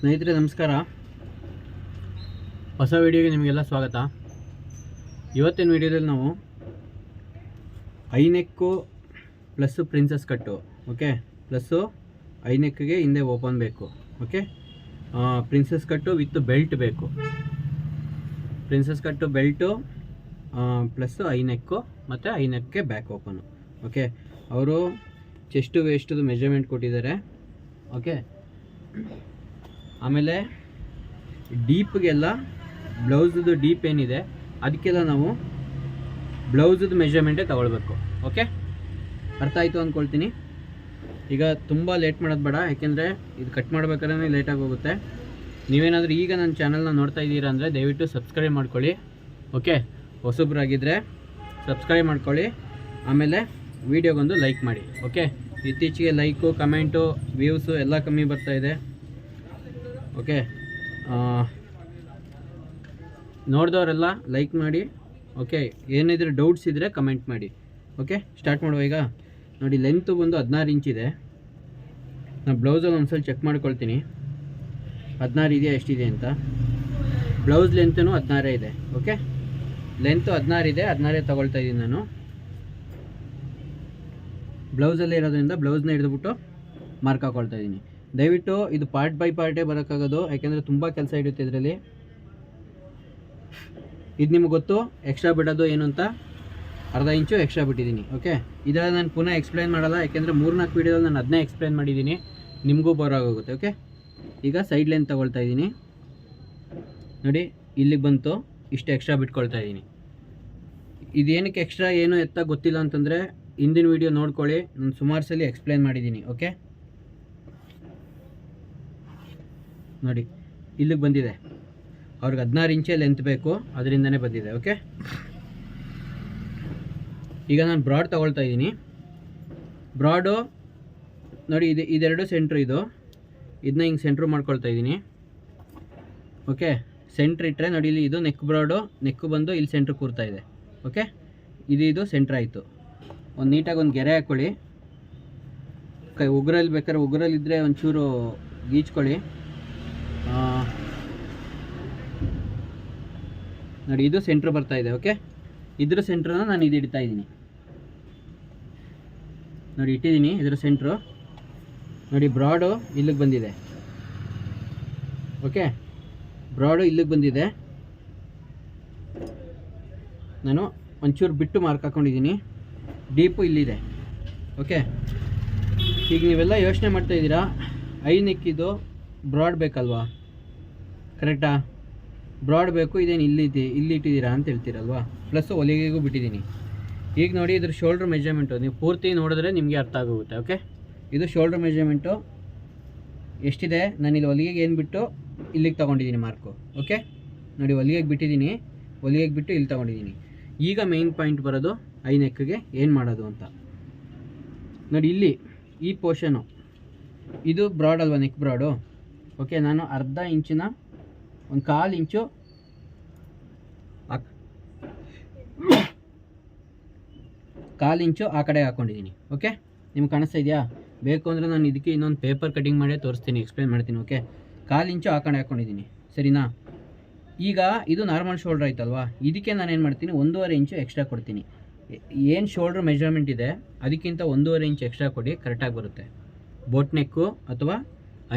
ಸ್ನೇಹಿತರೆ, ನಮಸ್ಕಾರ. ಹೊಸ ವಿಡಿಯೋಗೆ ನಿಮಗೆಲ್ಲ ಸ್ವಾಗತ. ಇವತ್ತಿನ ವಿಡಿಯೋದಲ್ಲಿ ನಾವು I neck plus princess cut, okay? Plus ಐನೆಕ್ಗೆ ಹಿಂದೆ ಓಪನ್ ಬೇಕು, okay? Princess cut with belt ಬೇಕು. Princess cut belt plus I neck ಮತ್ತು ಐನೆಕ್ಗೆ ಬ್ಯಾಕ್ ಓಪನು, ಓಕೆ? ಅವರು ಚೆಸ್ಟು ವೇಸ್ಟದು ಮೆಜರ್ಮೆಂಟ್ ಕೊಟ್ಟಿದ್ದಾರೆ, ಓಕೆ? ಆಮೇಲೆ ಡೀಪ್ಗೆಲ್ಲ ಬ್ಲೌಸದು ಡೀಪ್ ಏನಿದೆ, ಅದಕ್ಕೆಲ್ಲ ನಾವು ಬ್ಲೌಸದ ಮೆಜರ್ಮೆಂಟೇ ತಗೊಳ್ಬೇಕು ಓಕೆ ಅರ್ಥ ಆಯಿತು ಅಂದ್ಕೊಳ್ತೀನಿ ಈಗ ತುಂಬ ಲೇಟ್ ಮಾಡೋದು ಬೇಡ, ಯಾಕೆಂದರೆ ಇದು ಕಟ್ ಮಾಡ್ಬೇಕಾದ್ರೆ ಲೇಟಾಗಿ ಹೋಗುತ್ತೆ. ನೀವೇನಾದರೂ ಈಗ ನನ್ನ ಚಾನಲ್ನ ನೋಡ್ತಾ ಇದ್ದೀರಾ ಅಂದರೆ ದಯವಿಟ್ಟು ಸಬ್ಸ್ಕ್ರೈಬ್ ಮಾಡ್ಕೊಳ್ಳಿ ಓಕೆ ಹೊಸಬ್ರಾಗಿದ್ದರೆ ಸಬ್ಸ್ಕ್ರೈಬ್ ಮಾಡ್ಕೊಳ್ಳಿ, ಆಮೇಲೆ ವೀಡಿಯೋಗೊಂದು ಲೈಕ್ ಮಾಡಿ ಓಕೆ ಇತ್ತೀಚೆಗೆ ಲೈಕು ಕಮೆಂಟು ವ್ಯೂಸು ಎಲ್ಲ ಕಮ್ಮಿ ಬರ್ತಾ ಇದೆ. ಓಕೆ? ನೋಡಿದವರೆಲ್ಲ ಲೈಕ್ ಮಾಡಿ, ಓಕೆ? ಏನಿದ್ರೆ ಡೌಟ್ಸ್ ಇದ್ದರೆ ಕಮೆಂಟ್ ಮಾಡಿ, ಓಕೆ? ಸ್ಟಾರ್ಟ್ ಮಾಡುವ ಈಗ. ನೋಡಿ ಲೆಂತು ಬಂದು ಹದಿನಾರು ಇಂಚಿದೆ ನಾನು ಬ್ಲೌಸಲ್ಲಿ ಒಂದ್ಸಲ ಚೆಕ್ ಮಾಡ್ಕೊಳ್ತೀನಿ. ಹದಿನಾರು ಇದೆಯಾ, ಎಷ್ಟಿದೆ ಅಂತ. ಬ್ಲೌಸ್ ಲೆಂತೂ ಹದಿನಾರೇ ಇದೆ, ಓಕೆ? ಲೆಂತು ಹದಿನಾರು ಇದೆ, ಹದಿನಾರೇ ತಗೊಳ್ತಾ ಇದ್ದೀನಿ ನಾನು. ಬ್ಲೌಸಲ್ಲೇ ಇರೋದ್ರಿಂದ ಬ್ಲೌಸ್ನ ಹಿಡಿದುಬಿಟ್ಟು ಮಾರ್ಕ್ ಹಾಕೊಳ್ತಾ ಇದ್ದೀನಿ. ದಯವಿಟ್ಟು ಇದು ಪಾರ್ಟ್ ಬೈ ಪಾರ್ಟೇ ಬರೋಕ್ಕಾಗೋದು, ಯಾಕೆಂದರೆ ತುಂಬ ಕೆಲಸ ಹಿಡಿಯುತ್ತೆ ಇದರಲ್ಲಿ. ಇದು ನಿಮ್ಗೆ ಗೊತ್ತು ಎಕ್ಸ್ಟ್ರಾ ಬಿಡೋದು ಏನು ಅಂತ? ಅರ್ಧ ಇಂಚು ಎಕ್ಸ್ಟ್ರಾ ಬಿಟ್ಟಿದ್ದೀನಿ ಓಕೆ ಇದರಲ್ಲಿ ನಾನು ಪುನಃ ಎಕ್ಸ್ಪ್ಲೈನ್ ಮಾಡಲ್ಲ, ಯಾಕೆಂದರೆ ಮೂರ್ನಾಲ್ಕು ವೀಡಿಯೋದಲ್ಲಿ ನಾನು ಅದನ್ನೇ ಎಕ್ಸ್ಪ್ಲೈನ್ ಮಾಡಿದ್ದೀನಿ. ನಿಮಗೂ ಬರೋಗುತ್ತೆ ಓಕೆ ಈಗ ಸೈಡ್ ಲೈನ್ ತೊಗೊಳ್ತಾ ಇದ್ದೀನಿ. ನೋಡಿ, ಇಲ್ಲಿಗೆ ಬಂತು, ಇಷ್ಟು ಎಕ್ಸ್ಟ್ರಾ ಬಿಟ್ಕೊಳ್ತಾ ಇದ್ದೀನಿ. ಇದೇನಕ್ಕೆ ಎಕ್ಸ್ಟ್ರಾ ಏನು ಎತ್ತ ಗೊತ್ತಿಲ್ಲ ಅಂತಂದರೆ, ಹಿಂದಿನ ವೀಡಿಯೋ ನೋಡ್ಕೊಳ್ಳಿ, ನಾನು ಸುಮಾರು ಸಲ ಎಕ್ಸ್ಪ್ಲೈನ್ ಮಾಡಿದ್ದೀನಿ ಓಕೆ ನೋಡಿ, ಇಲ್ಲಿಗೆ ಬಂದಿದೆ. ಅವ್ರಿಗೆ ಹದಿನಾರು ಇಂಚೆ ಲೆಂತ್ ಬೇಕು, ಅದರಿಂದನೇ ಬಂದಿದೆ ಓಕೆ ಈಗ ನಾನು ಬ್ರಾಡ್ ತೊಗೊಳ್ತಾ ಇದ್ದೀನಿ. ಬ್ರಾಡು ನೋಡಿ, ಇದು ಇದೆರಡು ಸೆಂಟ್ರ್ ಇದು. ಇದನ್ನ ಹಿಂಗೆ ಸೆಂಟ್ರ್ ಮಾಡ್ಕೊಳ್ತಾ ಇದ್ದೀನಿ. ಓಕೆ ಸೆಂಟ್ರ್ ಇಟ್ಟರೆ ನೋಡಿ, ಇಲ್ಲಿ ಇದು ನೆಕ್ ಬ್ರಾಡು ನೆಕ್ ಬಂದು ಇಲ್ಲಿ ಸೆಂಟ್ರ್ ಕೂರ್ತಾ ಇದೆ ಓಕೆ ಇದು ಇದು ಸೆಂಟ್ರ್ ಆಯಿತು. ಒಂದು ನೀಟಾಗಿ ಒಂದು ಗೆರೆ ಹಾಕ್ಕೊಳ್ಳಿ ಕೈ ಉಗುರಲ್ಲಿ ಬೇಕಾದ್ರೆ ಉಗುರಲ್ಲಿದ್ದರೆ ಒಂಚೂರು ಗೀಚ್ಕೊಳ್ಳಿ ಆ, ನೋಡಿ, ಇದು ಸೆಂಟ್ರ್ ಬರ್ತಾ ಇದೆ ಓಕೆ ಇದ್ರ ಸೆಂಟ್ರನ್ನ ನಾನು ಇದು ಇಡ್ತಾ ಇದ್ದೀನಿ. ನೋಡಿ, ಇಟ್ಟಿದ್ದೀನಿ ಇದರ ಸೆಂಟ್ರು ನೋಡಿ ಬ್ರಾಡು ಇಲ್ಲಿಗೆ ಬಂದಿದೆ. ಓಕೆ ಬ್ರಾಡು ಇಲ್ಲಿಗೆ ಬಂದಿದೆ. ನಾನು ಒಂಚೂರು ಬಿಟ್ಟು ಮಾರ್ಕ್ ಹಾಕೊಂಡಿದ್ದೀನಿ. ಡೀಪು ಇಲ್ಲಿದೆ. ಓಕೆ ಈಗ ನೀವೆಲ್ಲ ಯೋಚನೆ ಮಾಡ್ತಾಯಿದ್ದೀರಾ ಐ ನೆಕ್ಕಿದು ಬ್ರಾಡ್ ಬೇಕಲ್ವಾ? ಕರೆಕ್ಟಾ ಬ್ರಾಡ್ ಬೇಕು, ಇದೇನು ಇಲ್ಲಿದೆ ಇಲ್ಲಿ ಇಟ್ಟಿದ್ದೀರಾ ಅಂತ ಹೇಳ್ತೀರಲ್ವಾ? ಪ್ಲಸ್ ಹೊಲಿಗೆಗೂ ಬಿಟ್ಟಿದ್ದೀನಿ. ಈಗ ನೋಡಿ ಇದ್ರ ಶೋಲ್ಡ್ರ್ ಮೆಜರ್ಮೆಂಟು ನೀವು ಪೂರ್ತಿ ನೋಡಿದ್ರೆ ನಿಮಗೆ ಅರ್ಥ ಆಗೋಗುತ್ತೆ ಓಕೆ ಇದು ಶೋಲ್ಡ್ರ್ ಮೆಜರ್ಮೆಂಟು ಎಷ್ಟಿದೆ? ನಾನು ಇಲ್ಲಿ ಹೊಲಿಗೆಗೆ ಏನು ಬಿಟ್ಟು ಇಲ್ಲಿಗೆ ತೊಗೊಂಡಿದ್ದೀನಿ ಮಾರ್ಕು ಓಕೆ ನೋಡಿ ಹೊಲಿಗೆಗೆ ಬಿಟ್ಟಿದ್ದೀನಿ ಹೊಲಿಗೆಗೆ ಬಿಟ್ಟು ಇಲ್ಲಿ ತೊಗೊಂಡಿದ್ದೀನಿ. ಈಗ ಮೇಯ್ನ್ ಪಾಯಿಂಟ್ ಬರೋದು ಐ ನೆಕ್ಗೆ ಏನು ಮಾಡೋದು ಅಂತ. ನೋಡಿ, ಇಲ್ಲಿ ಈ ಪೋರ್ಷನು ಇದು ಬ್ರಾಡ್ ಅಲ್ವಾ ನೆಕ್ ಬ್ರಾಡು ಓಕೆ ನಾನು ಅರ್ಧ ಇಂಚಿನ ಒಂದು ಕಾಲು ಇಂಚು. ಕಾಲು ಇಂಚು ಆ ಕಡೆ ಹಾಕ್ಕೊಂಡಿದ್ದೀನಿ ಓಕೆ? ನಿಮ್ಗೆ ಕಾಣಿಸ್ತಾ ಇದೆಯಾ? ಬೇಕು ಅಂದರೆ ನಾನು ಇದಕ್ಕೆ ಇನ್ನೊಂದು ಪೇಪರ್ ಕಟಿಂಗ್ ಮಾಡೇ ತೋರಿಸ್ತೀನಿ ಎಕ್ಸ್ಪ್ಲೇನ್ ಮಾಡ್ತೀನಿ, ಓಕೆ? ಕಾಲು ಇಂಚು ಆ ಕಡೆ ಹಾಕ್ಕೊಂಡಿದ್ದೀನಿ ಸರಿನಾ? ಈಗ ಇದು ನಾರ್ಮಲ್ ಶೋಲ್ಡ್ರ್ ಆಯ್ತಲ್ವಾ ಇದಕ್ಕೆ ನಾನು ಏನು ಮಾಡ್ತೀನಿ, ಒಂದೂವರೆ ಇಂಚು ಎಕ್ಸ್ಟ್ರಾ ಕೊಡ್ತೀನಿ. ಏನು ಶೋಲ್ಡ್ರ್ ಮೆಜರ್ಮೆಂಟ್ ಇದೆ, ಅದಕ್ಕಿಂತ ಒಂದೂವರೆ ಇಂಚು ಎಕ್ಸ್ಟ್ರಾ ಕೊಡಿ ಕರೆಕ್ಟಾಗಿ ಬರುತ್ತೆ. ಬೋಟ್ ನೆಕ್ಕು ಅಥವಾ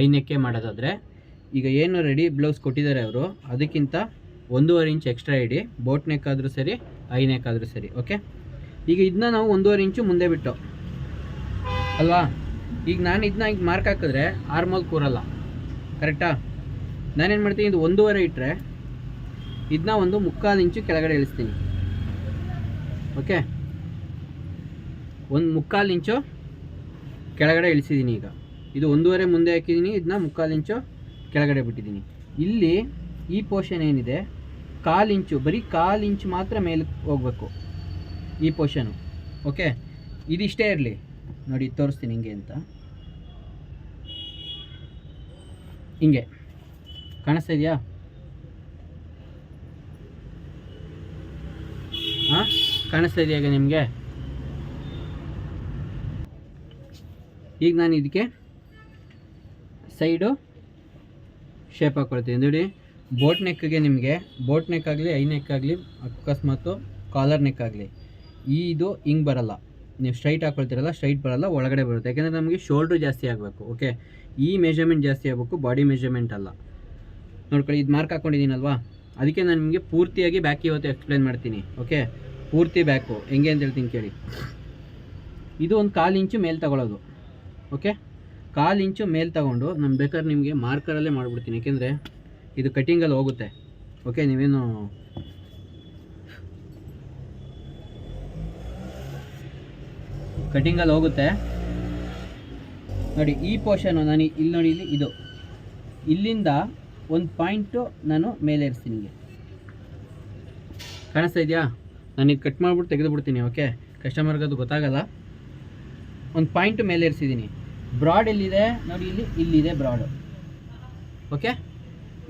ಐ ನೆಕ್ಕೆ ಮಾಡೋದಾದರೆ ಈಗ ಏನು ರೆಡಿ ಬ್ಲೌಸ್ ಕೊಟ್ಟಿದ್ದಾರೆ ಅವರು, ಅದಕ್ಕಿಂತ ಒಂದೂವರೆ ಇಂಚ್ ಎಕ್ಸ್ಟ್ರಾ ಇಡಿ. ಬೋಟ್ ನೆಕ್ ಆದರೂ ಸರಿ ಐ ನೆಕ್ ಆದರೂ ಸರಿ ಓಕೆ ಈಗ ಇದನ್ನ ನಾವು ಒಂದೂವರೆ ಇಂಚು ಮುಂದೆ ಬಿಟ್ಟು. ಅಲ್ವಾ? ಈಗ ನಾನು ಇದನ್ನ ಈಗ ಮಾರ್ಕ್ ಹಾಕಿದ್ರೆ ಆರ್ಮಲ್ ಕೂರಲ್ಲ. ಕರೆಕ್ಟಾ ನಾನೇನು ಮಾಡ್ತೀನಿ, ಇದು ಒಂದೂವರೆ ಇಟ್ಟರೆ ಇದನ್ನ ಒಂದು ಮುಕ್ಕಾಲು ಇಂಚು ಕೆಳಗಡೆ ಇಳಿಸ್ತೀನಿ. ಓಕೆ ಒಂದು ಮುಕ್ಕಾಲು ಇಂಚು ಕೆಳಗಡೆ ಇಳಿಸಿದ್ದೀನಿ ಈಗ. ಇದು ಒಂದೂವರೆ ಮುಂದೆ ಹಾಕಿದ್ದೀನಿ ಇದನ್ನ ಮುಕ್ಕಾಲು ಇಂಚು ಕೆಳಗಡೆ ಬಿಟ್ಟಿದ್ದೀನಿ. ಇಲ್ಲಿ ಈ ಪೋರ್ಷನ್ ಏನಿದೆ? ಕಾಲು ಇಂಚು, ಬರೀ ಕಾಲು ಇಂಚು ಮಾತ್ರ ಮೇಲೆ ಹೋಗಬೇಕು. ಈ ಪೋರ್ಷನು ಓಕೆ ಇದಿಷ್ಟೇ ಇರಲಿ. ನೋಡಿ, ತೋರಿಸ್ತೀನಿ ಹಿಂಗೆ ಅಂತ. ಹಿಂಗೆ. ಕಾಣಿಸ್ತಾ ಇದೆಯಾ? ಹಾಂ ಕಾಣಿಸ್ತಾ ಇದೆಯಾಗ ನಿಮಗೆ? ಈಗ ನಾನು ಇದಕ್ಕೆ ಸೈಡು ಶೇಪ್ ಹಾಕ್ಕೊಳ್ತೀನಿ ನೋಡಿ ಬೋಟ್ ನೆಕ್ಗೆ ನಿಮಗೆ ಬೋಟ್ ನೆಕ್ ಆಗಲಿ ಐ ನೆಕ್ ಆಗಲಿ, ಅಕಸ್ಮಾತು ಕಾಲರ್ ನೆಕ್ ಆಗಲಿ ಈ ಇದು ಹಿಂಗೆ ಬರಲ್ಲ. ನೀವು ಸ್ಟ್ರೈಟ್ ಹಾಕ್ಕೊಳ್ತೀರಲ್ಲ ಸ್ಟ್ರೈಟ್ ಬರಲ್ಲ, ಒಳಗಡೆ ಬರುತ್ತೆ. ಯಾಕೆಂದರೆ ನಮಗೆ ಶೋಲ್ಡ್ರ್ ಜಾಸ್ತಿ ಆಗಬೇಕು ಓಕೆ ಈ ಮೆಷರ್ಮೆಂಟ್ ಜಾಸ್ತಿ ಆಗಬೇಕು ಬಾಡಿ ಮೆಷರ್ಮೆಂಟ್ ಅಲ್ಲ. ನೋಡ್ಕೊಳ್ಳಿ, ಇದು ಮಾರ್ಕ್ ಹಾಕ್ಕೊಂಡಿದ್ದೀನಲ್ವಾ ಅದಕ್ಕೆ ನಾನು ನಿಮಗೆ ಪೂರ್ತಿಯಾಗಿ ಬ್ಯಾಕ್ ಇವತ್ತು ಎಕ್ಸ್ಪ್ಲೇನ್ ಮಾಡ್ತೀನಿ ಓಕೆ ಪೂರ್ತಿ ಬ್ಯಾಕು ಹೆಂಗೆ ಅಂತ ಹೇಳ್ತೀನಿ ಕೇಳಿ. ಇದು ಒಂದು ಕಾಲು ಇಂಚು ಮೇಲೆ ತಗೊಳ್ಳೋದು ಓಕೆ ಕಾಲು ಇಂಚು ಮೇಲೆ ತಗೊಂಡು ನಾನು ಬೇಕಾದ್ರೆ ನಿಮಗೆ ಮಾರ್ಕರಲ್ಲೇ ಮಾಡಿಬಿಡ್ತೀನಿ. ಏಕೆಂದರೆ ಇದು ಕಟಿಂಗಲ್ಲಿ ಹೋಗುತ್ತೆ. ಓಕೆ ನೀವೇನು ಕಟಿಂಗಲ್ಲಿ ಹೋಗುತ್ತೆ. ನೋಡಿ, ಈ ಪೋರ್ಷನು ನಾನು ಇಲ್ಲಿ ನೋಡಿ, ಇಲ್ಲಿ ಇದು. ಇಲ್ಲಿಂದ ಒಂದು ಪಾಯಿಂಟು ನಾನು ಮೇಲೆ ಇರಿಸ್ತೀನಿ ನಿಮಗೆ. ಕಾಣಿಸ್ತಾ ಇದೆಯಾ? ನಾನು ಕಟ್ ಮಾಡಿಬಿಟ್ಟು ತೆಗೆದುಬಿಡ್ತೀನಿ ಓಕೆ ಕಸ್ಟಮರ್ಗೆ ಅದು ಗೊತ್ತಾಗಲ್ಲ. ಒಂದು ಪಾಯಿಂಟು ಮೇಲೆ ಇರಿಸಿದ್ದೀನಿ ಬ್ರಾಡ್ ಎಲ್ಲಿದೆ? ನೋಡಿ ಇಲ್ಲಿ, ಇಲ್ಲಿದೆ ಬ್ರಾಡು ಓಕೆ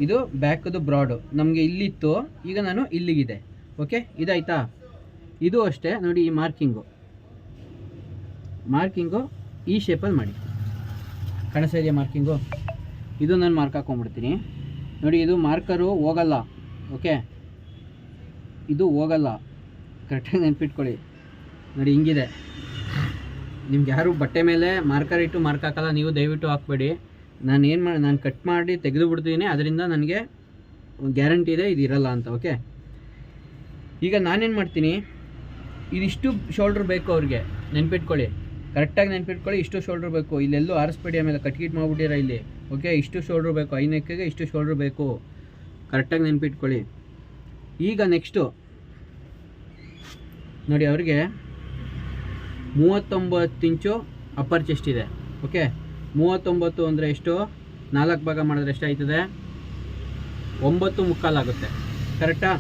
ಇದು ಬ್ಯಾಕದು ಬ್ರಾಡು ನಮಗೆ ಇಲ್ಲಿತ್ತು, ಈಗ ನಾನು ಇಲ್ಲಿಗಿದೆ. ಓಕೆ ಇದಾಯ್ತಾ? ಇದು ಅಷ್ಟೇ, ನೋಡಿ ಈ ಮಾರ್ಕಿಂಗು ಮಾರ್ಕಿಂಗು ಈ ಶೇಪಲ್ಲಿ ಮಾಡಿ. ಕಣಸ ಇದೆಯಾ ಮಾರ್ಕಿಂಗು ಇದು ನಾನು ಮಾರ್ಕ್ ಹಾಕೊಂಡ್ಬಿಡ್ತೀನಿ. ನೋಡಿ, ಇದು ಮಾರ್ಕರು ಹೋಗಲ್ಲ. ಓಕೆ ಇದು ಹೋಗಲ್ಲ. ಕರೆಕ್ಟಾಗಿ ನೆನ್ಪಿಟ್ಕೊಳ್ಳಿ. ನೋಡಿ, ಹಿಂಗಿದೆ. ನಿಮ್ಗೆ ಯಾರು ಬಟ್ಟೆ ಮೇಲೆ ಮಾರ್ಕರ್ ಇಟ್ಟು ಮಾರ್ಕ್ ಹಾಕಲ್ಲ, ನೀವು ದಯವಿಟ್ಟು ಹಾಕ್ಬೇಡಿ. ನಾನು ಏನು ಮಾಡಿ, ನಾನು ಕಟ್ ಮಾಡಿ ತೆಗೆದು ಬಿಡ್ತೀನಿ ಅದರಿಂದ ನನಗೆ ಗ್ಯಾರಂಟಿ ಇದೆ, ಇದು ಇರಲ್ಲ ಅಂತ ಓಕೆ ಈಗ ನಾನೇನು ಮಾಡ್ತೀನಿ, ಇದಿಷ್ಟು ಶೋಲ್ಡ್ರ್ ಬೇಕು ಅವ್ರಿಗೆ, ನೆನ್ಪಿಟ್ಕೊಳ್ಳಿ. ಕರೆಕ್ಟಾಗಿ ನೆನ್ಪಿಟ್ಕೊಳ್ಳಿ, ಇಷ್ಟು ಶೋಲ್ಡ್ರ್ ಬೇಕು. ಇಲ್ಲೆಲ್ಲೂ ಆರಿಸ್ಬೇಡಿ, ಆಮೇಲೆ ಕಟ್ಕಿಟ್ ಮಾಡಿಬಿಟ್ಟಿರ ಇಲ್ಲಿ ಓಕೆ ಇಷ್ಟು ಶೋಲ್ಡ್ರ್ ಬೇಕು ಐ ನೆಕ್ಕಿಗೆ ಇಷ್ಟು ಶೋಲ್ಡ್ರ್ ಬೇಕು. ಕರೆಕ್ಟಾಗಿ ನೆನ್ಪಿಟ್ಕೊಳ್ಳಿ. ಈಗ ನೆಕ್ಸ್ಟು ನೋಡಿ ಅವ್ರಿಗೆ ಮೂವತ್ತೊಂಬತ್ತು ಇಂಚು ಅಪ್ಪರ್ ಚೆಸ್ಟ್ ಇದೆ. ಓಕೆ ಮೂವತ್ತೊಂಬತ್ತು ಅಂದರೆ ಎಷ್ಟು? ನಾಲ್ಕು ಭಾಗ ಮಾಡಿದ್ರೆ ಎಷ್ಟಾಯ್ತದೆ? ಒಂಬತ್ತು ಮುಕ್ಕಾಲಾಗುತ್ತೆ ಕರೆಕ್ಟಾ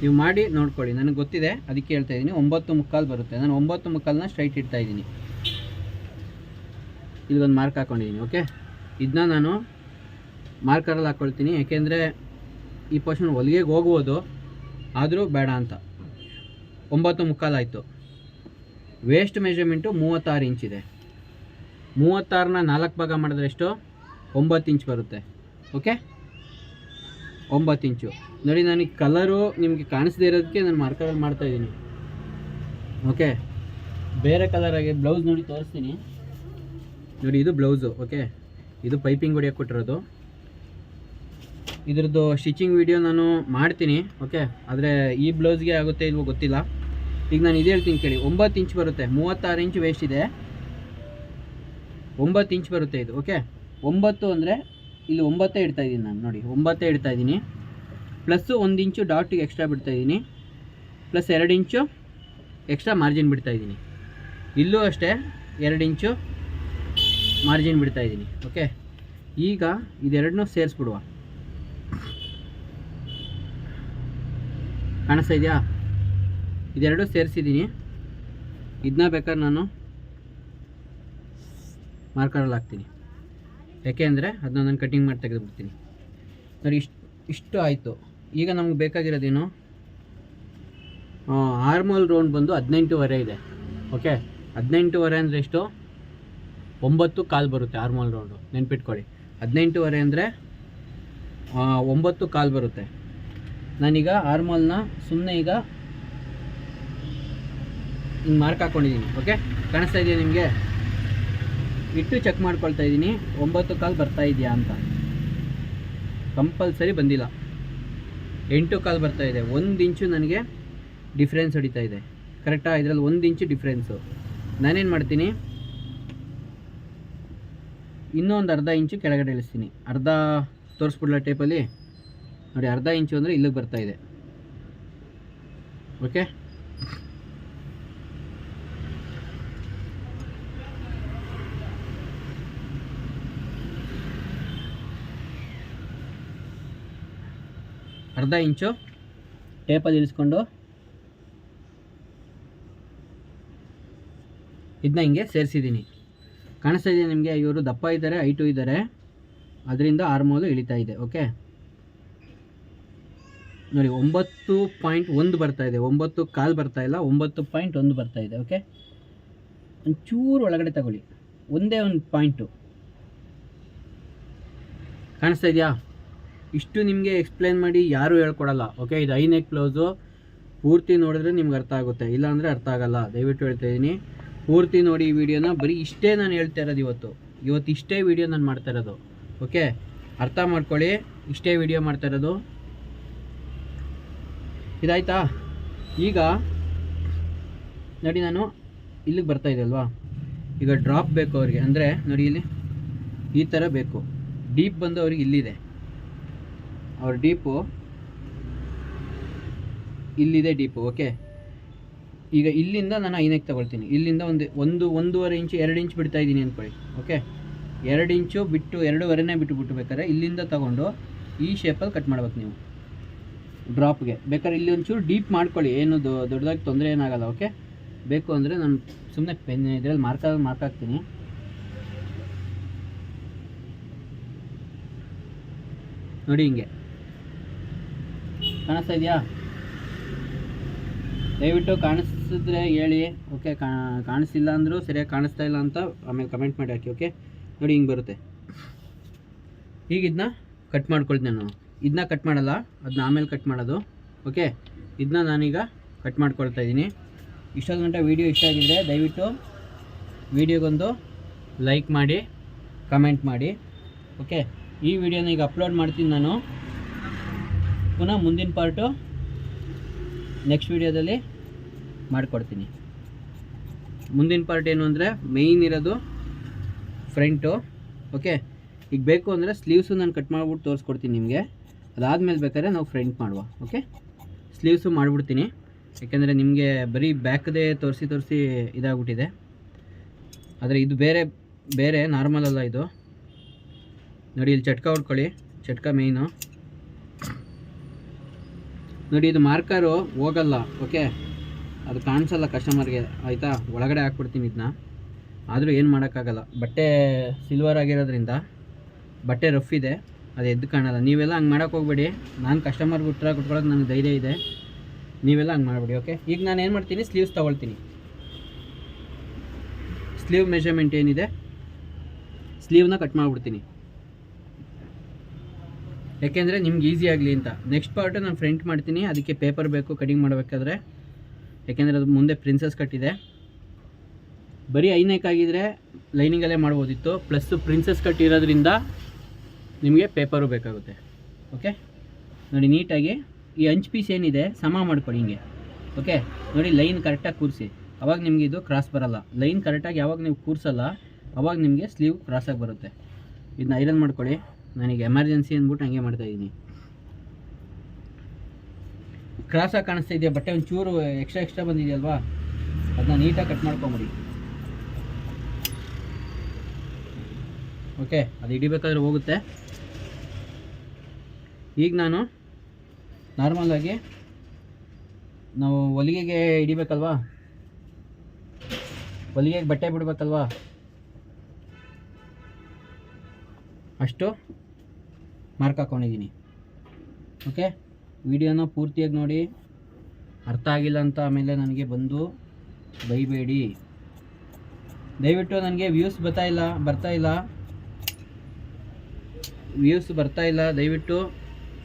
ನೀವು ಮಾಡಿ, ನೋಡ್ಕೊಳ್ಳಿ. ನನಗೆ ಗೊತ್ತಿದೆ, ಅದಕ್ಕೆ ಹೇಳ್ತಾ ಇದ್ದೀನಿ. ಒಂಬತ್ತು ಮುಕ್ಕಾಲು ಬರುತ್ತೆ. ನಾನು ಒಂಬತ್ತು ಮುಕ್ಕಾಲನ್ನ ಸ್ಟ್ರೈಟ್ ಇಡ್ತಾ ಇದ್ದೀನಿ. ಇಲ್ಲೊಂದು ಮಾರ್ಕ್ ಹಾಕ್ಕೊಂಡಿದ್ದೀನಿ ಓಕೆ ಇದನ್ನ ನಾನು ಮಾರ್ಕರಲ್ಲಿ ಹಾಕ್ಕೊಳ್ತೀನಿ ಯಾಕೆಂದರೆ ಈ ಪೋರ್ಷನ್ ಹೊಲಿಗೆಗೆ ಹೋಗ್ಬೋದು. ಆದರೂ ಬೇಡ ಅಂತ. ಒಂಬತ್ತು ಮುಕ್ಕಾಲಾಯಿತು ವೇಸ್ಟ್ ಮೆಜರ್ಮೆಂಟು ಮೂವತ್ತಾರು ಇಂಚಿದೆ ಮೂವತ್ತಾರನ್ನ ನಾಲ್ಕು ಭಾಗ ಮಾಡಿದ್ರೆ ಎಷ್ಟು? ಒಂಬತ್ತು ಇಂಚ್ ಬರುತ್ತೆ. ಓಕೆ ಒಂಬತ್ತು ಇಂಚು ನೋಡಿ ನನಗೆ ಕಲರು ನಿಮಗೆ ಕಾಣಿಸದೇ ಇರೋದಕ್ಕೆ ನಾನು ಮಾರ್ಕಲ್ಲಿ ಮಾಡ್ತಾಯಿದ್ದೀನಿ ಓಕೆ ಬೇರೆ ಕಲರಾಗಿ ಬ್ಲೌಸ್ ನೋಡಿ ತೋರಿಸ್ತೀನಿ. ನೋಡಿ, ಇದು ಬ್ಲೌಸು ಓಕೆ ಇದು ಪೈಪಿಂಗ್ ಹೊಡಿಯೋ ಕೊಟ್ಟಿರೋದು. ಇದ್ರದ್ದು ಸ್ಟಿಚಿಂಗ್ ವಿಡಿಯೋ ನಾನು ಮಾಡ್ತೀನಿ ಓಕೆ ಆದರೆ ಈ ಬ್ಲೌಸ್ಗೆ ಆಗುತ್ತೆ ಇಲ್ವೋ ಗೊತ್ತಿಲ್ಲ. ಈಗ ನಾನು ಇದು ಹೇಳ್ತೀನಿ ಕೇಳಿ. ಒಂಬತ್ತು ಇಂಚ್ ಬರುತ್ತೆ. ಮೂವತ್ತಾರು ಇಂಚ್ ವೇಸ್ಟ್ ಇದೆ. ಒಂಬತ್ತು ಇಂಚ್ ಬರುತ್ತೆ ಇದು ಓಕೆ ಒಂಬತ್ತು ಅಂದರೆ ಇಲ್ಲಿ ಒಂಬತ್ತೇ ಇಡ್ತಾ ಇದ್ದೀನಿ ನಾನು, ನೋಡಿ. ಒಂಬತ್ತೇ ಇಡ್ತಾ ಇದ್ದೀನಿ. ಪ್ಲಸ್ಸು ಒಂದು ಇಂಚು ಡಾಟಿಗೆ ಎಕ್ಸ್ಟ್ರಾ ಬಿಡ್ತಾ ಇದ್ದೀನಿ. ಪ್ಲಸ್ ಎರಡು ಇಂಚು ಎಕ್ಸ್ಟ್ರಾ ಮಾರ್ಜಿನ್ ಬಿಡ್ತಾ ಇದ್ದೀನಿ. ಇಲ್ಲೂ ಅಷ್ಟೇ ಎರಡು ಇಂಚು ಮಾರ್ಜಿನ್ ಬಿಡ್ತಾ ಇದ್ದೀನಿ ಓಕೆ ಈಗ ಇದೆರಡನ್ನೂ ಸೇರಿಸ್ಬಿಡುವ. ಕಾಣಿಸ್ತಾ ಇದೆಯಾ? ಇದೆರಡು ಸೇರಿಸಿದ್ದೀನಿ. ಇದನ್ನ ಬೇಕಾದ್ರೆ ನಾನು ಮಾರ್ಕರಲ್ಲಿ ಹಾಕ್ತೀನಿ. ಯಾಕೆ ಅಂದರೆ ಅದನ್ನ ನಾನು ಕಟಿಂಗ್ ಮಾಡಿ ತೆಗೆದುಬಿಡ್ತೀನಿ. ಸರಿ, ಇಷ್ಟು ಇಷ್ಟು ಆಯಿತು. ಈಗ ನಮ್ಗೆ ಬೇಕಾಗಿರೋದೇನು? ಆರ್ಮಲ್ ರೌಂಡ್ ಬಂದು ಹದಿನೆಂಟುವರೆ ಇದೆ. ಓಕೆ ಹದಿನೆಂಟುವರೆ ಅಂದರೆ ಎಷ್ಟು? ಒಂಬತ್ತು ಕಾಲು ಬರುತ್ತೆ ಆರ್ಮೋಲ್ ರೌಂಡು ನೆನ್ಪಿಟ್ಕೊಳ್ಳಿ. ಹದಿನೆಂಟುವರೆ ಅಂದರೆ ಒಂಬತ್ತು ಕಾಲು ಬರುತ್ತೆ. ನಾನೀಗ ಆರ್ಮೋಲ್ನ ಸುಮ್ಮನೆ ಈಗ ಹಿಂಗೆ ಮಾರ್ಕ್ ಹಾಕ್ಕೊಂಡಿದ್ದೀನಿ ಓಕೆ ಕಾಣಿಸ್ತಾ ಇದೆಯಾ ನಿಮಗೆ? ಇಟ್ಟು ಚೆಕ್ ಮಾಡ್ಕೊಳ್ತಾ ಇದ್ದೀನಿ ಒಂಬತ್ತು ಕಾಲು ಬರ್ತಾ ಇದೆಯಾ ಅಂತ. ಕಂಪಲ್ಸರಿ ಬಂದಿಲ್ಲ. ಎಂಟು ಕಾಲು ಬರ್ತಾ ಇದೆ, ಒಂದು ಇಂಚು ನನಗೆ ಡಿಫ್ರೆನ್ಸ್ ಹೊಡಿತಾ ಇದೆ. ಕರೆಕ್ಟಾ ಇದರಲ್ಲಿ ಒಂದು ಇಂಚು ಡಿಫ್ರೆನ್ಸು ನಾನೇನು ಮಾಡ್ತೀನಿ? ಇನ್ನೊಂದು ಅರ್ಧ ಇಂಚು ಕೆಳಗಡೆ ಇಳಿಸ್ತೀನಿ. ಅರ್ಧ ತೋರಿಸ್ಬಿಡ್ಲ ಟೇಪಲ್ಲಿ ನೋಡಿ, ಅರ್ಧ ಇಂಚು ಅಂದರೆ ಇಲ್ಲಿಗೆ ಬರ್ತಾ ಇದೆ. ಓಕೆ ಅರ್ಧ ಇಂಚು ಟೇಪಲ್ಲಿ ಇಳಿಸ್ಕೊಂಡು ಇದನ್ನ ಹಿಂಗೆ ಸೇರಿಸಿದ್ದೀನಿ. ಕಾಣಿಸ್ತಾ ಇದೆಯಾ ನಿಮಗೆ, ಇವರು ದಪ್ಪ ಇದ್ದಾರೆ ಐಟು ಇದ್ದಾರೆ. ಅದರಿಂದ ಆರ್ಮೋಲು ಇಳಿತಾ ಇದೆ, ಓಕೆ? ನೋಡಿ, ಒಂಬತ್ತು ಪಾಯಿಂಟ್ ಒಂದು ಬರ್ತಾ ಇದೆ, ಒಂಬತ್ತು ಕಾಲು ಬರ್ತಾ ಇಲ್ಲ, ಒಂಬತ್ತು ಪಾಯಿಂಟ್ ಒಂದು ಬರ್ತಾ ಇದೆ, ಓಕೆ? ಒಂಚೂರು ಒಳಗಡೆ ತಗೊಳ್ಳಿ, ಒಂದೇ ಒಂದು ಪಾಯಿಂಟು. ಕಾಣಿಸ್ತಾ ಇದೆಯಾ? ಇಷ್ಟು ನಿಮಗೆ ಎಕ್ಸ್ಪ್ಲೈನ್ ಮಾಡಿ ಯಾರೂ ಹೇಳ್ಕೊಡಲ್ಲ ಓಕೆ ಇದು ಐ ನೆಕ್ ಬ್ಲೌಸು ಪೂರ್ತಿ ನೋಡಿದ್ರೆ ನಿಮ್ಗೆ ಅರ್ಥ ಆಗುತ್ತೆ. ಇಲ್ಲಾಂದರೆ ಅರ್ಥ ಆಗಲ್ಲ. ದಯವಿಟ್ಟು ಹೇಳ್ತಾ ಇದ್ದೀನಿ ಪೂರ್ತಿ ನೋಡಿ ಈ ವಿಡಿಯೋನ ಬರೀ ಇಷ್ಟೇ ನಾನು ಹೇಳ್ತಾ ಇರೋದು ಇವತ್ತು. ಇವತ್ತು ಇಷ್ಟೇ ವಿಡಿಯೋ ನಾನು ಮಾಡ್ತಾ ಇರೋದು ಓಕೆ ಅರ್ಥ ಮಾಡ್ಕೊಳ್ಳಿ. ಇಷ್ಟೇ ವಿಡಿಯೋ ಮಾಡ್ತಾ ಇರೋದು. ಇದಾಯ್ತಾ? ಈಗ ನೋಡಿ ನಾನು ಇಲ್ಲಿಗೆ ಬರ್ತಾ ಇದೆ ಅಲ್ವಾ? ಈಗ ಡ್ರಾಪ್ ಬೇಕು ಅವ್ರಿಗೆ. ಅಂದರೆ ನೋಡಿ ಇಲ್ಲಿ ಈ ಥರ ಬೇಕು. ಡೀಪ್ ಬಂದು ಅವ್ರಿಗೆ ಇಲ್ಲಿದೆ. ಅವ್ರ ಡೀಪು. ಇಲ್ಲಿದೆ ಡೀಪು, ಓಕೆ. ಈಗ ಇಲ್ಲಿಂದ ನಾನು ಐನಕ್ಕೆ ತಗೊಳ್ತೀನಿ. ಇಲ್ಲಿಂದ ಒಂದು ಒಂದು, ಒಂದೂವರೆ ಇಂಚು, ಎರಡು ಇಂಚು ಬಿಡ್ತಾ ಇದ್ದೀನಿ ಅಂದ್ಕೊಳ್ಳಿ, ಓಕೆ. ಎರಡು ಇಂಚು ಬಿಟ್ಟು, ಎರಡೂವರೆನೇ ಬಿಟ್ಟು ಬಿಟ್ಟು ಬೇಕಾದ್ರೆ ಇಲ್ಲಿಂದ ತಗೊಂಡು ಈ ಶೇಪಲ್ಲಿ ಕಟ್ ಮಾಡ್ಬೇಕು ನೀವು. ಡ್ರಾಪ್ಗೆ ಬೇಕಾದ್ರೆ ಇಲ್ಲಿ ಒಂಚೂರು ಡೀಪ್ ಮಾಡ್ಕೊಳ್ಳಿ, ಏನು ದೊಡ್ಡದಾಗಿ ತೊಂದರೆ ಏನಾಗಲ್ಲ, ಓಕೆ. ಬೇಕು ಅಂದರೆ ನಾನು ಸುಮ್ಮನೆ ಪೆನ್ ಇದರಲ್ಲಿ ಮಾರ್ಕ್ ಮಾರ್ಕ್ ಹಾಕ್ತೀನಿ. ನೋಡಿ ಹಿಂಗೆ. ಕಾಣಿಸ್ತಾ ಇದೆಯಾ? ದಯವಿಟ್ಟು ಕಾಣಿಸಿದ್ರೆ ಹೇಳಿ, ಓಕೆ ಕಾಣಿಸ್ತಿಲ್ಲ ಅಂದರೂ ಸರಿಯಾಗಿ ಕಾಣಿಸ್ತಾ ಇಲ್ಲ ಅಂತ ಆಮೇಲೆ ಕಮೆಂಟ್ ಮಾಡಿ ಹಾಕಿ, ಓಕೆ? ನೋಡಿ, ಹಿಂಗೆ ಬರುತ್ತೆ. ಈಗ ಇದನ್ನ ಕಟ್ ಮಾಡ್ಕೊಳ್ತೀನಿ ನಾನು. ಇದನ್ನ ಕಟ್ ಮಾಡಲ್ಲ ಅದನ್ನ ಆಮೇಲೆ ಕಟ್ ಮಾಡೋದು, ಓಕೆ? ಇದನ್ನ ನಾನೀಗ ಕಟ್ ಮಾಡ್ಕೊಳ್ತಾ ಇದ್ದೀನಿ. ಇಷ್ಟೊಂದು ಗಂಟೆ ವೀಡಿಯೋ ಇಷ್ಟ ಆಗಿದ್ರೆ ದಯವಿಟ್ಟು ವೀಡಿಯೋಗೊಂದು ಲೈಕ್ ಮಾಡಿ ಕಮೆಂಟ್ ಮಾಡಿ, ಓಕೆ? ಈ ವಿಡಿಯೋನ ಈಗ ಅಪ್ಲೋಡ್ ಮಾಡ್ತೀನಿ ನಾನು. ಪುನಃ ಮುಂದಿನ ಪಾರ್ಟು ನೆಕ್ಸ್ಟ್ ವಿಡಿಯೋದಲ್ಲಿ ಮಾಡಿಕೊಡ್ತೀನಿ. ಮುಂದಿನ ಪಾರ್ಟ್ ಏನು ಅಂದರೆ ಮೇಯ್ನ್ ಇರೋದು ಫ್ರಂಟು ಓಕೆ ಈಗ ಬೇಕು ಅಂದರೆ ಸ್ಲೀವ್ಸು ನಾನು ಕಟ್ ಮಾಡಿಬಿಟ್ಟು ತೋರಿಸ್ಕೊಡ್ತೀನಿ ನಿಮಗೆ. ಅದಾದಮೇಲೆ ಬೇಕಾದ್ರೆ ನಾವು ಫ್ರಂಟ್ ಮಾಡುವ ಓಕೆ ಸ್ಲೀವ್ಸು ಮಾಡಿಬಿಡ್ತೀನಿ. ಯಾಕೆಂದರೆ ನಿಮಗೆ ಬರೀ ಬ್ಯಾಕ್ದೇ ತೋರಿಸಿ ತೋರಿಸಿ ಇದಾಗ್ಬಿಟ್ಟಿದೆ. ಆದರೆ ಇದು ಬೇರೆ ಬೇರೆ ನಾರ್ಮಲ್ ಅಲ್ಲ ಇದು. ನೋಡಿ, ಇಲ್ಲಿ ಚಟ್ಕ ಹೊಡ್ಕೊಳ್ಳಿ. ಚಟ್ಕ ಮೇಯ್ನು ನೋಡಿ, ಇದು ಮಾರ್ಕರು ಹೋಗಲ್ಲ ಓಕೆ ಅದು ಕಾಣಿಸಲ್ಲ ಕಸ್ಟಮರ್ಗೆ ಆಯಿತಾ? ಒಳಗಡೆ ಹಾಕ್ಬಿಡ್ತೀನಿ ಇದನ್ನ ಆದರೂ ಏನು ಮಾಡೋಕ್ಕಾಗಲ್ಲ. ಬಟ್ಟೆ ಸಿಲ್ವರ್ ಆಗಿರೋದ್ರಿಂದ ಬಟ್ಟೆ ರಫ್ ಇದೆ, ಅದು ಎದ್ದು ಕಾಣಲ್ಲ. ನೀವೆಲ್ಲ ಹಂಗೆ ಮಾಡೋಕ್ಕೆ ಹೋಗ್ಬೇಡಿ. ನಾನು ಕಸ್ಟಮರ್ಗೆ ಉತ್ತರ ಕೊಟ್ಕೊಳ್ಳೋಕೆ ನನಗೆ ಧೈರ್ಯ ಇದೆ. ನೀವೆಲ್ಲ ಹಂಗೆ ಮಾಡಬೇಡಿ ಓಕೆ ಈಗ ನಾನು ಏನು ಮಾಡ್ತೀನಿ? ಸ್ಲೀವ್ಸ್ ತೊಗೊಳ್ತೀನಿ. ಸ್ಲೀವ್ ಮೆಷರ್ಮೆಂಟ್ ಏನಿದೆ? ಸ್ಲೀವ್ನ ಕಟ್ ಮಾಡಿಬಿಡ್ತೀನಿ. ಯಾಕೆಂದರೆ ನಿಮ್ಗೆ ಈಸಿ ಆಗಲಿ ಅಂತ. ನೆಕ್ಸ್ಟ್ ಪಾರ್ಟು ನಾನು ಫ್ರಂಟ್ ಮಾಡ್ತೀನಿ, ಅದಕ್ಕೆ ಪೇಪರ್ ಬೇಕು ಕಟಿಂಗ್ ಮಾಡಬೇಕಾದ್ರೆ. ಯಾಕೆಂದರೆ ಅದು ಮುಂದೆ ಪ್ರಿನ್ಸಸ್ ಕಟ್ಟಿದೆ ಬರೀ ಐನೇಕ್ ಆಗಿದ್ರೆ ಲೈನಿಂಗಲ್ಲೇ ಮಾಡ್ಬೋದಿತ್ತು. ಪ್ಲಸ್ಸು ಪ್ರಿನ್ಸಸ್ ಕಟ್ ಇರೋದ್ರಿಂದ ನಿಮಗೆ ಪೇಪರು ಬೇಕಾಗುತ್ತೆ. ಓಕೆ ನೋಡಿ, ನೀಟಾಗಿ ಈ ಅಂಚ್ ಪೀಸ್ ಏನಿದೆ, ಸಮ ಮಾಡ್ಕೊಳ್ಳಿ ಹಿಂಗೆ. ಓಕೆ ನೋಡಿ ಲೈನ್ ಕರೆಕ್ಟಾಗಿ ಕೂರಿಸಿ. ಅವಾಗ ನಿಮಗೆ ಇದು ಕ್ರಾಸ್ ಬರಲ್ಲ. ಲೈನ್ ಕರೆಕ್ಟಾಗಿ ಯಾವಾಗ ನೀವು ಕೂರಿಸಲ್ಲ, ಅವಾಗ ನಿಮಗೆ ಸ್ಲೀವ್ ಕ್ರಾಸಾಗಿ ಬರುತ್ತೆ. ಇದನ್ನ ಐರನ್ ಮಾಡ್ಕೊಳ್ಳಿ. ನನಗೆ ಎಮರ್ಜೆನ್ಸಿ ಅಂದ್ಬಿಟ್ಟು ಹಂಗೆ ಮಾಡ್ತಾಯಿದ್ದೀನಿ ಕ್ರಾಸಾಗಿ ಕಾಣಿಸ್ತಾ ಇದೆಯಾ? ಬಟ್ಟೆ ಒಂಚೂರು ಎಕ್ಸ್ಟ್ರಾ ಎಕ್ಸ್ಟ್ರಾ ಬಂದಿದೆಯಲ್ವಾ ಅದನ್ನ ನೀಟಾಗಿ ಕಟ್ ಮಾಡ್ಕೊಂಬಿಡಿ. ಓಕೆ ಅದು ಹಿಡಿಬೇಕಾದ್ರೆ ಹೋಗುತ್ತೆ. ಈಗ ನಾನು ನಾರ್ಮಲಾಗಿ ನಾವು ಹೊಲಿಗೆಗೆ ಹಿಡಿಬೇಕಲ್ವಾ? ಹೊಲಿಗೆಗೆ ಬಟ್ಟೆ ಬಿಡಬೇಕಲ್ವಾ? ಅಷ್ಟು. ಮಾರ್ಕ್ ಹಾಕೊಂಡಿದ್ದೀನಿ ಓಕೆ? ವಿಡಿಯೋನ ಪೂರ್ತಿಯಾಗಿ ನೋಡಿ. ಅರ್ಥ ಆಗಿಲ್ಲ ಅಂತ ಆಮೇಲೆ ನನಗೆ ಬಂದು ಬೈಬೇಡಿ. ದಯವಿಟ್ಟು ನನಗೆ ವ್ಯೂಸ್ ಬರ್ತಾ ಇಲ್ಲ ಬರ್ತಾ ಇಲ್ಲ. ವ್ಯೂಸ್ ಬರ್ತಾ ಇಲ್ಲ, ದಯವಿಟ್ಟು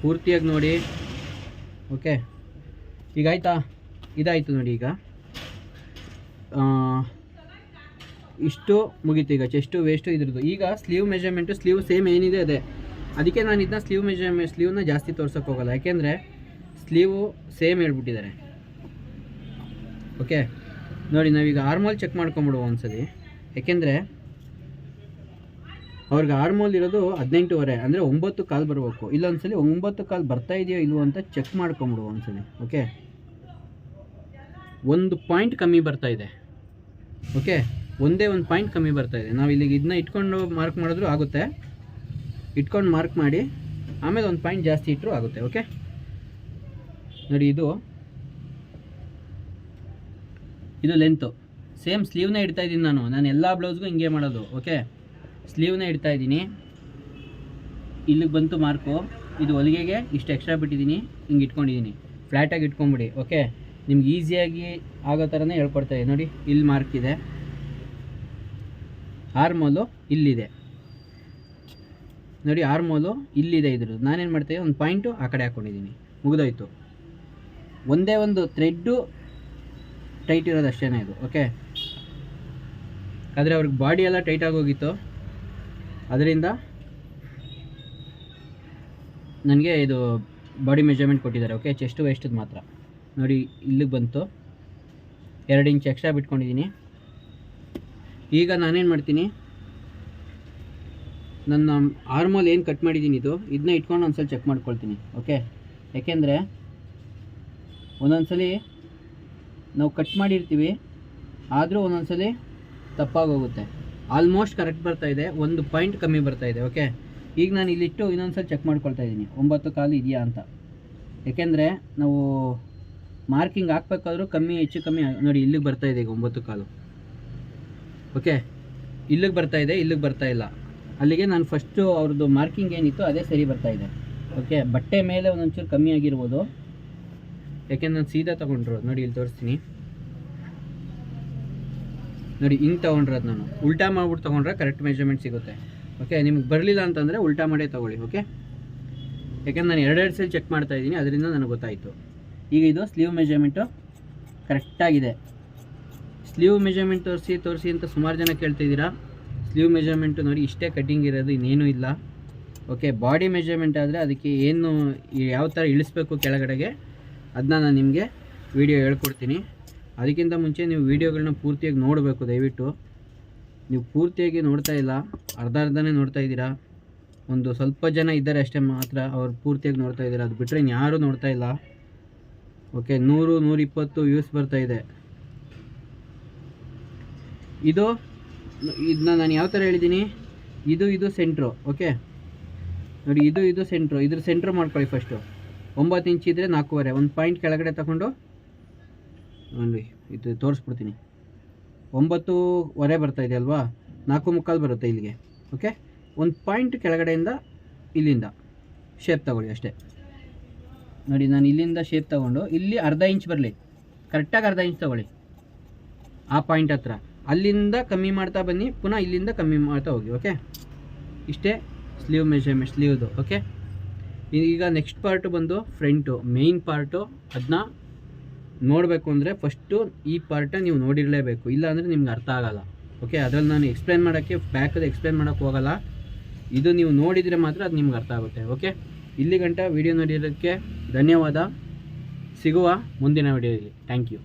ಪೂರ್ತಿಯಾಗಿ ನೋಡಿ. ಓಕೆ? ಈಗ ಆಯಿತಾ? ಇದಾಯಿತು ನೋಡಿ ಈಗ. ಇಷ್ಟು ಮುಗೀತು ಈಗ, ಚೆಸ್ಟು ವೇಸ್ಟು ಇದ್ರದ್ದು. ಈಗ ಸ್ಲೀವ್ ಮೆಜರ್ಮೆಂಟು ಸ್ಲೀವ್ ಸೇಮ್ ಏನಿದೆ ಅದೇ. ಅದಕ್ಕೆ ನಾನು ಇದನ್ನ ಸ್ಲೀವ್ ಮೆಜರ್ಮೆ ಸ್ಲೀವ್ನ ಜಾಸ್ತಿ ತೋರ್ಸೋಕೆ ಹೋಗಲ್ಲ. ಯಾಕೆಂದರೆ ಸ್ಲೀವು ಸೇಮ್ ಹೇಳ್ಬಿಟ್ಟಿದ್ದಾರೆ. ಓಕೆ? ನೋಡಿ, ನಾವೀಗ ಆರ್ಮೋಲ್ ಚೆಕ್ ಮಾಡ್ಕೊಂಬಿಡುವ ಒಂದ್ಸಲಿ ಯಾಕೆಂದರೆ ಅವ್ರಿಗೆ ಆರ್ಮೋಲ್ ಇರೋದು ಹದಿನೆಂಟುವರೆ, ಅಂದರೆ ಒಂಬತ್ತು ಕಾಲು ಬರಬೇಕು. ಇಲ್ಲೊಂದ್ಸಲಿ ಒಂಬತ್ತು ಕಾಲು ಬರ್ತಾ ಇದೆಯೋ ಇಲ್ವೋ ಅಂತ ಚೆಕ್ ಮಾಡ್ಕೊಂಬಿಡುವ ಒಂದ್ಸಲಿ. ಓಕೆ? ಒಂದು ಪಾಯಿಂಟ್ ಕಮ್ಮಿ ಬರ್ತಾ ಇದೆ. ಓಕೆ? ಒಂದೇ ಒಂದು ಪಾಯಿಂಟ್ ಕಮ್ಮಿ ಬರ್ತಾ ಇದೆ. ನಾವು ಇಲ್ಲಿಗೆ ಇದನ್ನ ಇಟ್ಕೊಂಡು ಮಾರ್ಕ್ ಮಾಡಿದ್ರು ಆಗುತ್ತೆ. ಇಟ್ಕೊಂಡು ಮಾರ್ಕ್ ಮಾಡಿ, ಆಮೇಲೆ ಒಂದು ಪಾಯಿಂಟ್ ಜಾಸ್ತಿ ಇಟ್ಟರು ಆಗುತ್ತೆ ಓಕೆ ನೋಡಿ ಇದು. ಇದು ಲೆಂತು ಸೇಮ್ ಸ್ಲೀವ್ನೇ ಇಡ್ತಾ ಇದ್ದೀನಿ ನಾನು. ನಾನು ಎಲ್ಲ ಬ್ಲೌಸ್ಗೂ ಹಿಂಗೆ ಮಾಡೋದು ಓಕೆ ಸ್ಲೀವ್ನೇ ಇಡ್ತಾ ಇದ್ದೀನಿ. ಇಲ್ಲಿಗೆ ಬಂತು ಮಾರ್ಕು ಇದು ಹೊಲಿಗೆಗೆ ಇಷ್ಟು ಎಕ್ಸ್ಟ್ರಾ ಬಿಟ್ಟಿದ್ದೀನಿ, ಹಿಂಗೆ ಇಟ್ಕೊಂಡಿದ್ದೀನಿ. ಫ್ಲ್ಯಾಟಾಗಿ ಇಟ್ಕೊಂಬಿಡಿ ಓಕೆ ನಿಮ್ಗೆ ಈಸಿಯಾಗಿ ಆಗೋ ಥರನೇ ಹೇಳ್ಕೊಡ್ತಾ ಇದ್ದೀನಿ. ನೋಡಿ, ಇಲ್ಲಿ ಮಾರ್ಕ್ ಇದೆ. ಆರ್ಮೋಲು ಇಲ್ಲಿದೆ. ನೋಡಿ, ಆರ್ಮೋಲು ಇಲ್ಲಿದೆ ಇದ್ರದ್ದು. ನಾನೇನು ಮಾಡ್ತೀನಿ ಒಂದು ಪಾಯಿಂಟು ಆ ಕಡೆ ಹಾಕ್ಕೊಂಡಿದ್ದೀನಿ ಮುಗಿದೋಯ್ತು. ಒಂದೇ ಒಂದು ಥ್ರೆಡ್ಡು ಟೈಟ್ ಇರೋದು ಅಷ್ಟೇ ಇದು ಓಕೆ ಆದರೆ ಅವ್ರಿಗೆ ಬಾಡಿ ಎಲ್ಲ ಟೈಟ್ ಆಗೋಗಿತ್ತು ಅದರಿಂದ ನನಗೆ ಇದು ಬಾಡಿ ಮೆಜರ್ಮೆಂಟ್ ಕೊಟ್ಟಿದ್ದಾರೆ ಓಕೆ ಚೆಸ್ಟ್ ವೇಸ್ಟದ್ದು ಮಾತ್ರ. ನೋಡಿ, ಇಲ್ಲಿಗೆ ಬಂತು. ಎರಡು ಇಂಚ್ ಎಕ್ಸ್ಟ್ರಾ ಬಿಟ್ಕೊಂಡಿದ್ದೀನಿ. ಈಗ ನಾನೇನು ಮಾಡ್ತೀನಿ? ನನ್ನ ಆರ್ಮಲ್ ಏನು ಕಟ್ ಮಾಡಿದ್ದೀನಿ ಇದು? ಇದನ್ನ ಇಟ್ಕೊಂಡು ಒಂದ್ಸಲ ಚೆಕ್ ಮಾಡ್ಕೊಳ್ತೀನಿ ಓಕೆ ಯಾಕೆಂದರೆ ಒಂದೊಂದ್ಸಲಿ ನಾವು ಕಟ್ ಮಾಡಿರ್ತೀವಿ, ಆದರೂ ಒಂದೊಂದ್ಸಲಿ ತಪ್ಪಾಗೋಗುತ್ತೆ. ಆಲ್ಮೋಸ್ಟ್ ಕರೆಕ್ಟ್ ಬರ್ತಾ ಇದೆ, ಒಂದು ಪಾಯಿಂಟ್ ಕಮ್ಮಿ ಬರ್ತಾ ಇದೆ ಓಕೆ ಈಗ ನಾನು ಇಲ್ಲಿಟ್ಟು ಇನ್ನೊಂದ್ಸಲ ಚೆಕ್ ಮಾಡ್ಕೊಳ್ತಾ ಇದ್ದೀನಿ ಒಂಬತ್ತು ಕಾಲು ಇದೆಯಾ ಅಂತ. ಯಾಕೆಂದರೆ ನಾವು ಮಾರ್ಕಿಂಗ್ ಹಾಕ್ಬೇಕಾದ್ರೂ ಕಮ್ಮಿ, ಹೆಚ್ಚು ಕಮ್ಮಿ, ನೋಡಿ, ಇಲ್ಲಿಗೆ ಬರ್ತಾ ಇದೆ ಈಗ ಒಂಬತ್ತು ಕಾಲು. ಓಕೆ ಇಲ್ಲಿಗೆ ಬರ್ತಾ ಇದೆ, ಇಲ್ಲಿಗೆ ಬರ್ತಾ ಇಲ್ಲ. ಅಲ್ಲಿಗೆ ನಾನು ಫಸ್ಟು ಅವ್ರದ್ದು ಮಾರ್ಕಿಂಗ್ ಏನಿತ್ತು ಅದೇ ಸರಿ ಬರ್ತಾ ಇದೆ. ಓಕೆ ಬಟ್ಟೆ ಮೇಲೆ ಒಂದೊಂಚೂರು ಕಮ್ಮಿ ಆಗಿರ್ಬೋದು. ಯಾಕೆಂದ್ರೆ ನಾನು ಸೀದಾ ತೊಗೊಂಡಿರೋದು. ನೋಡಿ, ಇಲ್ಲಿ ತೋರಿಸ್ತೀನಿ. ನೋಡಿ, ಹಿಂಗೆ ತೊಗೊಂಡಿರೋದು ನಾನು. ಉಲ್ಟಾ ಮಾಡ್ಬಿಟ್ಟು ತೊಗೊಂಡ್ರೆ ಕರೆಕ್ಟ್ ಮೆಜರ್ಮೆಂಟ್ ಸಿಗುತ್ತೆ. ಓಕೆ ನಿಮ್ಗೆ ಬರಲಿಲ್ಲ ಅಂತಂದರೆ ಉಲ್ಟಾ ಮಾಡೇ ತೊಗೊಳ್ಳಿ ಓಕೆ ಯಾಕೆಂದ್ರೆ ನಾನು ಎರಡೆರಡು ಸಲ ಚೆಕ್ ಮಾಡ್ತಾ ಇದ್ದೀನಿ, ಅದರಿಂದ ನನಗೆ ಗೊತ್ತಾಯಿತು. ಈಗ ಇದು ಸ್ಲೀವ್ ಮೆಜರ್ಮೆಂಟು ಕರೆಕ್ಟಾಗಿದೆ ಸ್ಲೀವ್ ಮೆಜರ್ಮೆಂಟ್ ತೋರಿಸಿ ತೋರಿಸಿ ಅಂತ ಸುಮಾರು ಜನ ಕೇಳ್ತಿದ್ದೀರಾ ಸ್ಲೀವ್ ಮೆಜರ್ಮೆಂಟು ನೋಡಿ ಇಷ್ಟೇ ಕಟ್ಟಿಂಗ್ ಇರೋದು, ಇನ್ನೇನೂ ಇಲ್ಲ. ಓಕೆ ಬಾಡಿ ಮೆಜರ್ಮೆಂಟ್ ಆದರೆ ಅದಕ್ಕೆ ಏನು, ಯಾವ ಥರ ಇಳಿಸ್ಬೇಕು ಕೆಳಗಡೆಗೆ ಅದನ್ನ ನಾನು ನಿಮಗೆ ವಿಡಿಯೋ ಹೇಳ್ಕೊಡ್ತೀನಿ. ಅದಕ್ಕಿಂತ ಮುಂಚೆ ನೀವು ವೀಡಿಯೋಗಳನ್ನ ಪೂರ್ತಿಯಾಗಿ ನೋಡಬೇಕು, ದಯವಿಟ್ಟು. ನೀವು ಪೂರ್ತಿಯಾಗಿ ನೋಡ್ತಾ ಇಲ್ಲ, ಅರ್ಧ ಅರ್ಧನೇ ನೋಡ್ತಾ ಇದ್ದೀರಾ. ಒಂದು ಸ್ವಲ್ಪ ಜನ ಇದ್ದಾರೆ ಅಷ್ಟೇ ಮಾತ್ರ, ಅವ್ರು ಪೂರ್ತಿಯಾಗಿ ನೋಡ್ತಾ ಇದ್ದೀರಾ. ಅದು ಬಿಟ್ಟರೆ ಯಾರೂ ನೋಡ್ತಾ ಇಲ್ಲ. ಓಕೆ ನೂರು, ನೂರಿಪ್ಪತ್ತು ವ್ಯೂಸ್ ಬರ್ತಾ ಇದೆ. ಇದು ಇದನ್ನ ನಾನು ಯಾವ ಥರ ಹೇಳಿದ್ದೀನಿ ಇದು ಇದು ಸೆಂಟ್ರು ಓಕೆ ನೋಡಿ, ಇದು ಇದು ಸೆಂಟ್ರು ಇದ್ರ ಸೆಂಟ್ರ್ ಮಾಡ್ಕೊಳ್ಳಿ ಫಸ್ಟು ಒಂಬತ್ತು ಇಂಚ್ ಇದ್ದರೆ ನಾಲ್ಕೂವರೆ. ಒಂದು ಪಾಯಿಂಟ್ ಕೆಳಗಡೆ ತಗೊಂಡು ನೋಡಿ, ಇದು ತೋರಿಸ್ಬಿಡ್ತೀನಿ. ಒಂಬತ್ತೂವರೆ ಬರ್ತಾ ಇದೆ ಅಲ್ವಾ? ನಾಲ್ಕು ಮುಕ್ಕಾಲು ಬರುತ್ತೆ ಇಲ್ಲಿಗೆ ಓಕೆ ಒಂದು ಪಾಯಿಂಟ್ ಕೆಳಗಡೆಯಿಂದ ಇಲ್ಲಿಂದ ಶೇಪ್ ತಗೊಳ್ಳಿ ಅಷ್ಟೇ. ನೋಡಿ, ನಾನು ಇಲ್ಲಿಂದ ಶೇಪ್ ತಗೊಂಡು, ಇಲ್ಲಿ ಅರ್ಧ ಇಂಚ್ ಬರಲಿ. ಕರೆಕ್ಟಾಗಿ ಅರ್ಧ ಇಂಚ್ ತಗೊಳ್ಳಿ. ಆ ಪಾಯಿಂಟ್ ಹತ್ರ. ಅಲ್ಲಿಂದ ಕಮ್ಮಿ ಮಾಡ್ತಾ ಬನ್ನಿ, ಪುನಃ ಇಲ್ಲಿಂದ ಕಮ್ಮಿ ಮಾಡ್ತಾ ಹೋಗಿ ಓಕೆ ಇಷ್ಟೇ ಸ್ಲೀವ್ ಮೆಷರ್ಮೆಂಟ್ ಸ್ಲೀವ್ದು ಓಕೆ ಈಗ ನೆಕ್ಸ್ಟ್ ಪಾರ್ಟು ಬಂದು ಫ್ರಂಟು ಮೇಯ್ನ್ ಪಾರ್ಟು ಅದನ್ನ ನೋಡಬೇಕು ಅಂದರೆ ಫಸ್ಟು ಈ ಪಾರ್ಟ ನೀವು ನೋಡಿರಲೇಬೇಕು ಇಲ್ಲ ಅಂದರೆ ನಿಮ್ಗೆ ಅರ್ಥ ಆಗಲ್ಲ ಓಕೆ ಅದರಲ್ಲಿ ನಾನು ಎಕ್ಸ್ಪ್ಲೇನ್ ಮಾಡೋಕ್ಕೆ ಬ್ಯಾಕಲ್ಲಿ ಎಕ್ಸ್ಪ್ಲೇನ್ ಮಾಡೋಕ್ಕೆ ಹೋಗಲ್ಲ. ಇದು ನೀವು ನೋಡಿದರೆ ಮಾತ್ರ ಅದು ನಿಮ್ಗೆ ಅರ್ಥ ಆಗುತ್ತೆ ಓಕೆ ಇಲ್ಲಿ ಗಂಟ ವಿಡಿಯೋ ನೋಡಿರೋದಕ್ಕೆ ಧನ್ಯವಾದ. ಸಿಗುವ ಮುಂದಿನ ವಿಡಿಯೋದಲ್ಲಿ ಥ್ಯಾಂಕ್ ಯು